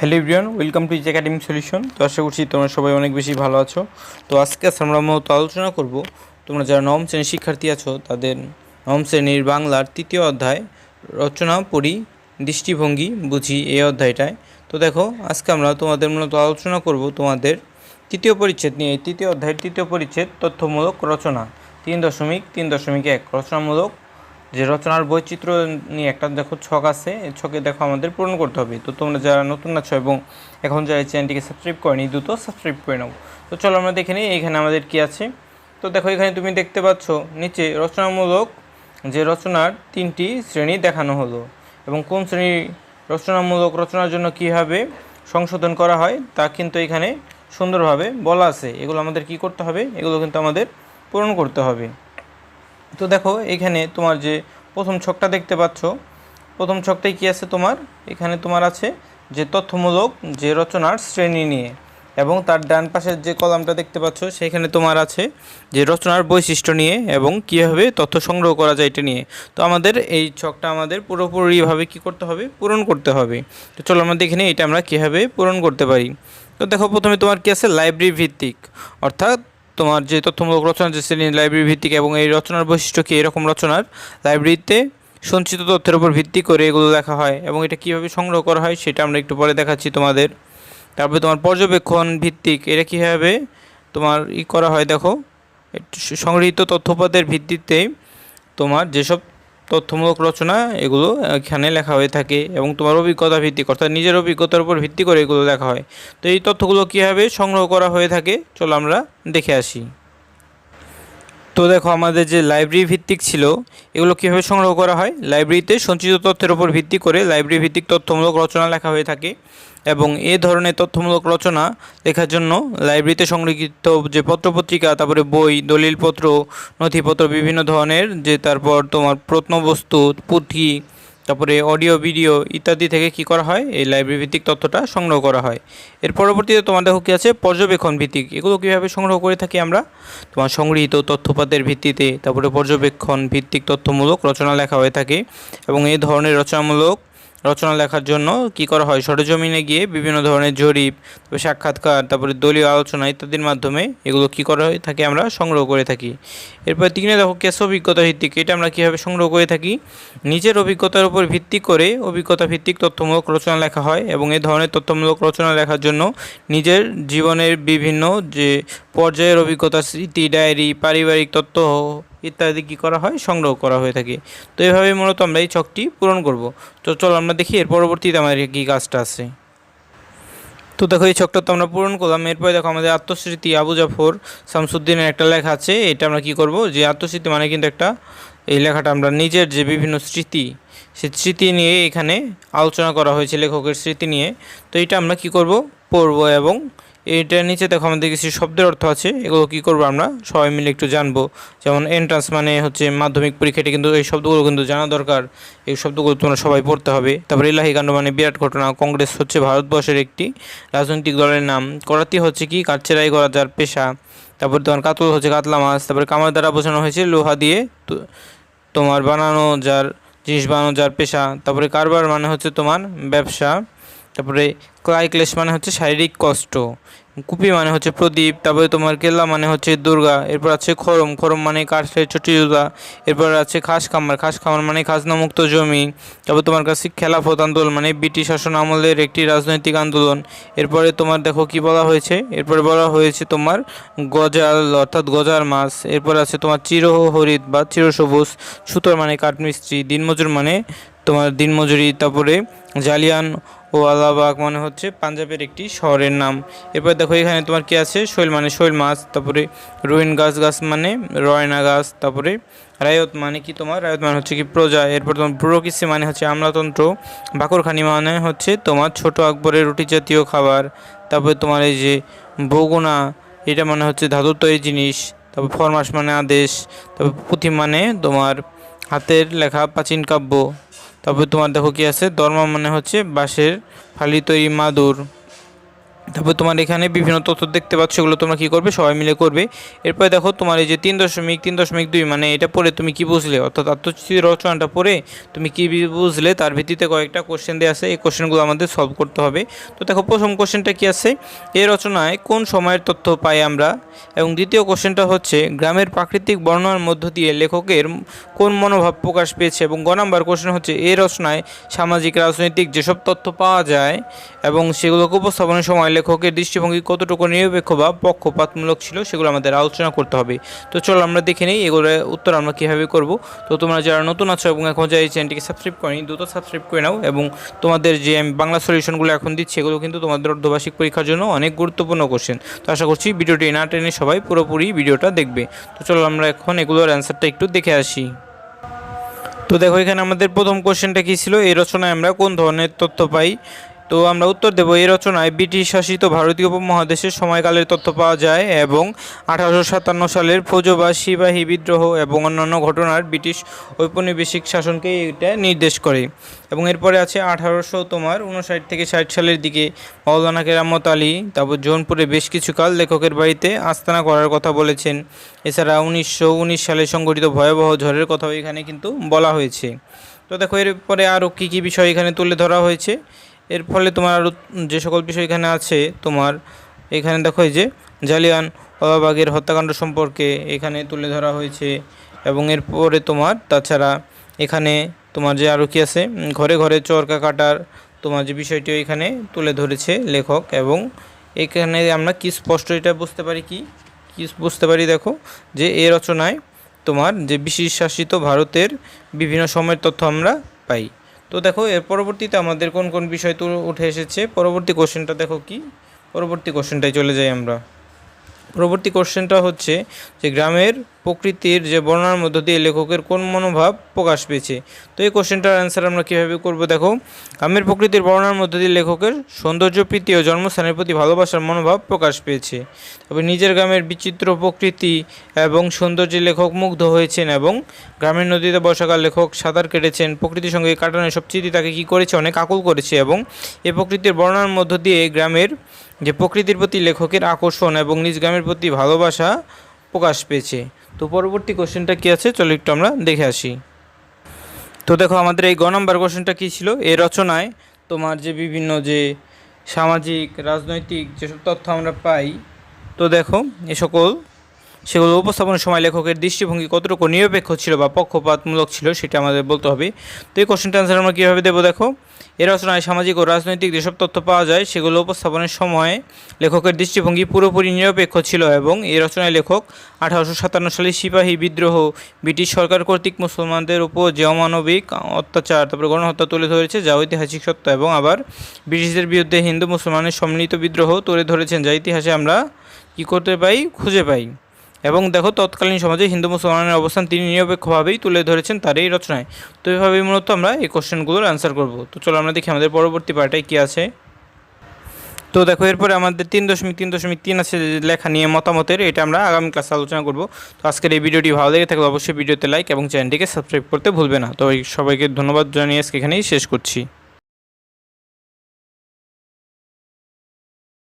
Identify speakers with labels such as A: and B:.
A: Hello everyone welcome to is academic solution তো আশা করছি তোমরা সবাই অনেক বেশি ভালো আছো। তো আজকে আমরা মূলত আলোচনা করব, তোমরা যারা নবম শ্রেণির শিক্ষার্থী আছো, তাদের নবম শ্রেণির বাংলার তৃতীয় অধ্যায়, রচনা, পড়ি, দৃষ্টিভঙ্গি বুঝি এই অধ্যায়টায়। তো দেখো, আজকে আমরা তোমাদের মূলত আলোচনা করব তোমাদের তৃতীয় পরিচ্ছেদ নিয়ে। তৃতীয় অধ্যায়ের তৃতীয় পরিচ্ছেদ, তথ্যমূলক রচনা। তিন দশমিক তিন দশমিক এক, রচনামূলক যে রচনার বৈচিত্র্য নিয়ে একটা দেখো ছক আছে, এই ছকে দেখো আমাদের পূরণ করতে হবে। তো তোমরা যারা নতুন আছো এবং এখন যারা এই চ্যানেলটিকে সাবস্ক্রাইব করেনি, দ্রুত সাবস্ক্রাইব করে নাও। তো চলো আমরা দেখে নিই এখানে আমাদের কি আছে। তো দেখো এখানে তুমি দেখতে পাচ্ছ, নিচে রচনামূলক যে রচনার তিনটি শ্রেণি দেখানো হলো এবং কোন শ্রেণি রচনামূলক রচনার জন্য কীভাবে সংশোধন করা হয়, তা কিন্তু এখানে সুন্দরভাবে বলা আছে। এগুলো আমাদের কি করতে হবে? এগুলো কিন্তু আমাদের পূরণ করতে হবে। তো দেখো, এখানে তোমার যে প্রথম ছকটা দেখতে পাচ্ছ, প্রথম ছকটাই কি আছে তোমার? এখানে তোমার আছে যে তথ্যমূলক যে রচনার শ্রেণি নিয়ে এবং তার ডান পাশের যে কলামটা দেখতে পাচ্ছ, সেখানে তোমার আছে যে রচনার বৈশিষ্ট্য নিয়ে এবং কীভাবে তথ্য সংগ্রহ করা যায় এটা নিয়ে। তো আমাদের এই ছকটা আমাদের পুরোপুরিভাবে কি করতে হবে? পূরণ করতে হবে। তো চলো আমরা দেখে নিই এটা আমরা কীভাবে পূরণ করতে পারি। তো দেখো, প্রথমে তোমার কী আছে? লাইব্রেরি ভিত্তিক। অর্থাৎ তোমার যে তথ্যমূলক রচনা যে শ্রেণি লাইব্রেরি ভিত্তিক এবং এই রচনার বৈশিষ্ট্য কী এরকম রচনার? লাইব্রেরিতে সঞ্চিত তথ্যের উপর ভিত্তি করে এগুলো লেখা হয় এবং এটা কীভাবে সংগ্রহ করা হয় সেটা আমরা একটু পরে দেখাচ্ছি তোমাদের। তারপরে তোমার পর্যবেক্ষণ ভিত্তিক, এটা কীভাবে তোমার ই করা হয় দেখো। সংগৃহীত তথ্যপাতের ভিত্তিতে তোমার যেসব তথ্যমূলক রচনা, এগুলো এখানে লেখা হয়ে থাকে এবং তোমার অভিজ্ঞতা ভিত্তিক, অর্থাৎ নিজের অভিজ্ঞতার উপর ভিত্তি করে এগুলো লেখা হয়। তো এই তথ্যগুলো কীভাবে সংগ্রহ করা হয়ে থাকে, চলো আমরা দেখে আসি। তো দেখো, আমাদের যে লাইব্রেরি ভিত্তিক ছিল, এগুলো কীভাবে সংগ্রহ করা হয়? লাইব্রেরিতে সঞ্চিত তথ্যের উপর ভিত্তি করে লাইব্রেরি ভিত্তিক তথ্যমূলক রচনা লেখা হয়ে থাকে। এবং এ ধরনের তথ্যমূলক রচনা লেখার জন্য লাইব্রেরিতে সংরক্ষিত যে পত্রপত্রিকা, তারপরে বই, দলিলপত্র, নথিপত্র, বিভিন্ন ধরনের যে তারপর তোমার প্রত্নবস্তু, পুঁথি, তারপরে অডিও, ভিডিও ইত্যাদি থেকে কি করা হয়? এই লাইব্রেরি ভিত্তিক তথ্যটা সংগ্রহ করা হয়। এর পরবর্তীতে তোমার দেখো কী আছে পর্যবেক্ষণ ভিত্তিক। এগুলো কীভাবে সংগ্রহ করে থাকি আমরা? তোমার সংগৃহীত তথ্যপাতের ভিত্তিতে, তারপরে পর্যবেক্ষণ ভিত্তিক তথ্যমূলক রচনা লেখা হয়ে থাকে এবং এই ধরনের রচনামূলক রচনা লেখার জন্য কি করা হয়? সরেজমিনে গিয়ে বিভিন্ন ধরনের জরিপ, তারপরে সাক্ষাৎকার, তারপরে দলীয় আলোচনা ইত্যাদির মাধ্যমে এগুলো কি করা হয়ে থাকে আমরা সংগ্রহ করে থাকি। এরপর তিনে দেখো, কেস অভিজ্ঞতা ভিত্তিক। এটা আমরা কীভাবে সংগ্রহ করে থাকি? নিজের অভিজ্ঞতার উপর ভিত্তি করে অভিজ্ঞতা ভিত্তিক তথ্যমূলক রচনা লেখা হয় এবং এই ধরনের তথ্যমূলক রচনা লেখার জন্য নিজের জীবনের বিভিন্ন যে পর্যায়ের অভিজ্ঞতা, স্মৃতি, ডায়েরি, পারিবারিক তথ্য ইত্যাদি কী করা হয়? সংগ্রহ করা হয়ে থাকে। তো এইভাবে মূলত আমরা এই ছকটি পূরণ করব। তো চলো আমরা দেখি এর পরবর্তীতে আমাদের কী কাজটা আছে। তো দেখো, এই ছকটা তো আমরা পূরণ করলাম। এরপরে দেখো, আমাদের আত্মস্মৃতি আবু জাফর শামসুদ্দিনের একটা লেখা আছে। এটা আমরা কি করব? যে আত্মস্মৃতি মানে কিন্তু একটা, এই লেখাটা আমরা নিজের যে বিভিন্ন স্মৃতি, সে স্মৃতি নিয়ে এখানে আলোচনা করা হয়েছে লেখকের স্মৃতি নিয়ে। তো এটা আমরা কি করব? পড়ব এবং এটার নিচে দেখো আমাদের কিছু শব্দের অর্থ আছে। এগুলো কি করব আমরা? সবাই মিলে একটু জানব। যেমন এন্ট্রান্স মানে হচ্ছে মাধ্যমিক পরীক্ষাটি কিন্তু এই শব্দগুলো কিন্তু জানা দরকার। এই শব্দগুলো তোমরা সবাই পড়তে হবে। তারপরে ইলাহি কাণ্ড মানে বিরাট ঘটনা। কংগ্রেস হচ্ছে ভারতবর্ষের একটি রাজনৈতিক দলের নাম। করাতি হচ্ছে কি? কাঠচেরাই করা যার পেশা। তারপর তোমার কাতল হচ্ছে কাতলা মাছ। তারপরে কামার দ্বারা বোঝানো হয়েছে লোহা দিয়ে তোমার বানানো যার, জিনিস বানানো যার পেশা। তারপরে কারবার মানে হচ্ছে তোমার ব্যবসা। তারপরে ক্লাইক্লেশ মানে হচ্ছে শারীরিক কষ্ট, কুপি মানে হচ্ছে প্রদীপ, তারপরে তোমার কেল্লা মানে হচ্ছে দুর্গা, এরপর আছে খরম খরম মানে কাঠের ছোটি জুতা এরপর আছে খাস খামার খাস খামার মানে খাজনামুক্ত জমি, তারপর তোমার কাছে খেলাফত আন্দোলন মানে ব্রিটিশ শাসন আমলের একটি রাজনৈতিক আন্দোলন, এরপরে তোমার দেখো কি বলা হয়েছে, এরপরে বলা হয়েছে তোমার গজাল অর্থাৎ গজার মাছ, এরপর আছে তোমার চিরহরিত বা চিরসবুজ, সুতোর মানে কাঠমিস্ত্রি, দিনমজুর মানে তোমার দিনমজুরি, তারপরে জালিয়ান ও আলাবাগ মানে হচ্ছে পাঞ্জাবের একটি শহরের নাম। এরপর দেখো এখানে তোমার কি আছে? শৈল মানে শৈল মাছ, তারপরে রুইন গাছ গাছ মানে রয়না গাছ, তারপরে রায়ত মানে কি তোমার? রায়ত মানে হচ্ছে কি প্রজা। এরপর তোমার ব্যুরোক্রেসি মানে হচ্ছে আমলাতন্ত্র। বাকরখানি মানে হচ্ছে তোমার ছোট আকবরের রুটি জাতীয় খাবার। তারপরে তোমার এই যে বগুনা, এটা মানে হচ্ছে ধাতুর তৈরি জিনিস। তারপর ফরমাস মানে আদেশ। তারপর পুঁথি মানে তোমার হাতের লেখা প্রাচীন কাব্য। তারপর তোমার দেখো কি আছে? দর্মা মানে হচ্ছে বাঁশের ফালি তৈরি মাদুর। তারপর তোমার এখানে বিভিন্ন তথ্য দেখতে পাচ্ছ, এগুলো তোমরা কী করবে? সবাই মিলে করবে। এরপরে দেখো, তোমার এই যে তিন দশমিক তিন দশমিক দুই মানে এটা পড়ে তুমি কি বুঝলে? অর্থাৎ আত্মচিতি রচনাটা পড়ে তুমি কি বুঝলে? তার ভিত্তিতে কয়েকটা কোশ্চেন দেওয়া আছে। এই কোশ্চেনগুলো আমাদের সলভ করতে হবে। তো দেখো, প্রথম কোশ্চেনটা কি আছে? এই রচনায় কোন সময়ের তথ্য পাই আমরা? এবং দ্বিতীয় কোশ্চেনটা হচ্ছে, গ্রামের প্রাকৃতিক বর্ণনার মধ্য দিয়ে লেখকের কোন মনোভাব প্রকাশ পেয়েছে? এবং গ নাম্বার কোশ্চেন হচ্ছে এই রচনায় সামাজিক, রাজনৈতিক যেসব তথ্য পাওয়া যায় এবং সেগুলোকে উপস্থাপনের সময় লেখকের দৃষ্টিভঙ্গি কতটুকু নিরপেক্ষ বা পক্ষপাতমূলক ছিল সেগুলো আমাদের আলোচনা করতে হবে। তো চলো আমরা দেখে নিই এগুলোর উত্তর আমরা কীভাবে করব। তো তোমরা যারা নতুন আছো এবং এখন যারা এই চ্যানেলটিকে সাবস্ক্রাইব করেনি, দ্রুত সাবস্ক্রাইব করে নাও এবং তোমাদের যে আমি বাংলা সলিউশনগুলো এখন দিচ্ছি, এগুলো কিন্তু তোমাদের অর্ধবার্ষিক পরীক্ষার জন্য অনেক গুরুত্বপূর্ণ কোশ্চেন তো আশা করছি ভিডিওটি না টেনে সবাই পুরোপুরি ভিডিওটা দেখবে। তো চলো আমরা এখন এগুলোর অ্যান্সারটা একটু দেখে আসি। তো দেখো এখানে আমাদের প্রথম কোশ্চেনটা কী ছিল? এই রচনায় আমরা কোন ধরনের তথ্য পাই? তো আমরা উত্তর দেব। এই রচনায় ব্রিটিশ শাসিত ভারতীয় উপমহাদেশের সময়কালের তথ্য পাওয়া যায় এবং আঠারোশো সাতান্ন সালের ফৌজবা সিপাহী বিদ্রোহ এবং অন্যান্য ঘটনার ব্রিটিশ ঔপনিবেশিক শাসনকে এটা নির্দেশ করে। এবং এরপরে আছে আঠারোশো তোমার উনষাট থেকে ষাট সালের দিকে মৌলানা কেরামত আলী, তারপর জৌনপুরে বেশ কিছুকাল লেখকের বাড়িতে আস্তানা করার কথা বলেছেন। এছাড়া উনিশশো উনিশ সালে সংঘটিত ভয়াবহ ঝড়ের কথাও এখানে কিন্তু বলা হয়েছে। তো দেখো, এরপরে আরও কী কী বিষয় এখানে তুলে ধরা হয়েছে? এর ফলে তোমার আরও যে সকল বিষয় এখানে আছে, তোমার এখানে দেখো এই যে জালিয়ান ওয়াবাগের হত্যাকাণ্ড সম্পর্কে এখানে তুলে ধরা হয়েছে এবং এরপরে তোমার তাছাড়া এখানে তোমার যে আরও কি আছে ঘরে ঘরে চরকা কাটার তোমার যে বিষয়টি এখানে তুলে ধরেছে লেখক এবং এখানে আমরা কি স্পষ্ট এটা বুঝতে পারি কি? কি বুঝতে পারি দেখো যে এই রচনায় তোমার যে ব্রিটিশ শাসিত ভারতের বিভিন্ন সময়ের তথ্য আমরা পাই। তো দেখো, এর পরবর্তীতে আমাদের কোন কোন বিষয় তো উঠে এসেছে? পরবর্তী কোশ্চেনটা দেখো কি? পরবর্তী কোশ্চেনটায় চলে যাই আমরা। পরবর্তী কোশ্চেনটা হচ্ছে যে গ্রামের প্রকৃতির যে বর্ণনার মধ্য দিয়ে লেখকের কোন মনোভাব প্রকাশ পেয়েছে? তো এই কোশ্চেনটার অ্যান্সার আমরা কীভাবে করব? দেখো, গ্রামের প্রকৃতির বর্ণনার মধ্য দিয়ে লেখকের সৌন্দর্য, প্রীতি ও জন্মস্থানের প্রতি ভালোবাসার মনোভাব প্রকাশ পেয়েছে। তবে নিজের গ্রামের বিচিত্র প্রকৃতি এবং সৌন্দর্যে লেখক মুগ্ধ হয়েছেন এবং গ্রামের নদীতে বর্ষাকাল লেখক সাঁতার কেটেছেন, প্রকৃতির সঙ্গে কাটানোর সবচেয়ে তাকে কী করেছে? অনেক আকুল করেছে এবং এই প্রকৃতির বর্ণনার মধ্য দিয়ে গ্রামের যে প্রকৃতির প্রতি লেখকের আকর্ষণ এবং নিজ গ্রামের প্রতি ভালোবাসা প্রকাশ পেয়েছে। তো পরবর্তী কোশ্চেনটা কী আছে? চলো একটু আমরা দেখে আসি। তো দেখো, আমাদের এই গ নম্বর কোশ্চেনটা কী ছিল? এই রচনায় তোমার যে বিভিন্ন যে সামাজিক, রাজনৈতিক যেসব তথ্য আমরা পাই, তো দেখো, এ সকল সেগুলো উপস্থাপনের সময় লেখকের দৃষ্টিভঙ্গি কতটুকু নিরপেক্ষ ছিল বা পক্ষপাতমূলক ছিল সেটা আমাদের বলতে হবে। তো এই কোশ্চেনটা আনসার আমরা কীভাবে দেবো দেখো? এ রচনায় সামাজিক ও রাজনৈতিক যেসব তথ্য পাওয়া যায়, সেগুলো উপস্থাপনের সময় লেখকের দৃষ্টিভঙ্গি পুরোপুরি নিরপেক্ষ ছিল এবং এই রচনায় লেখক আঠারোশো সাতান্ন সালে সিপাহী বিদ্রোহ ব্রিটিশ সরকার কর্তৃক মুসলমানদের উপর যে অমানবিক অত্যাচার, তারপরে গণহত্যা তুলে ধরেছে, যা ঐতিহাসিক সত্য এবং আবার ব্রিটিশদের বিরুদ্ধে হিন্দু মুসলমানের সম্মিলিত বিদ্রোহ তুলে ধরেছেন, যা ইতিহাসে আমরা কী করতে পাই? খুঁজে পাই। এবং দেখো, তৎকালীন সমাজে হিন্দু মুসলমানের অবস্থান তিনি নিরপেক্ষভাবেই তুলে ধরেছেন তার এই রচনায়। তো এইভাবেই মূলত আমরা এই কোশ্চেনগুলোর অ্যান্সার করব। তো চলো আমরা দেখি আমাদের পরবর্তী পার্টায় কী আছে। তো দেখো, এরপরে আমাদের তিন দশমিক তিন দশমিক তিন আছে লেখা নিয়ে মতামতের, এটা আমরা আগামী ক্লাসে আলোচনা করব। তো আজকের এই ভিডিওটি ভালো লেগে থাকলে অবশ্যই ভিডিওতে লাইক এবং চ্যানেলটিকে সাবস্ক্রাইব করতে ভুলবে না। তো সবাইকে ধন্যবাদ জানিয়ে আজকে এখানেই শেষ করছি।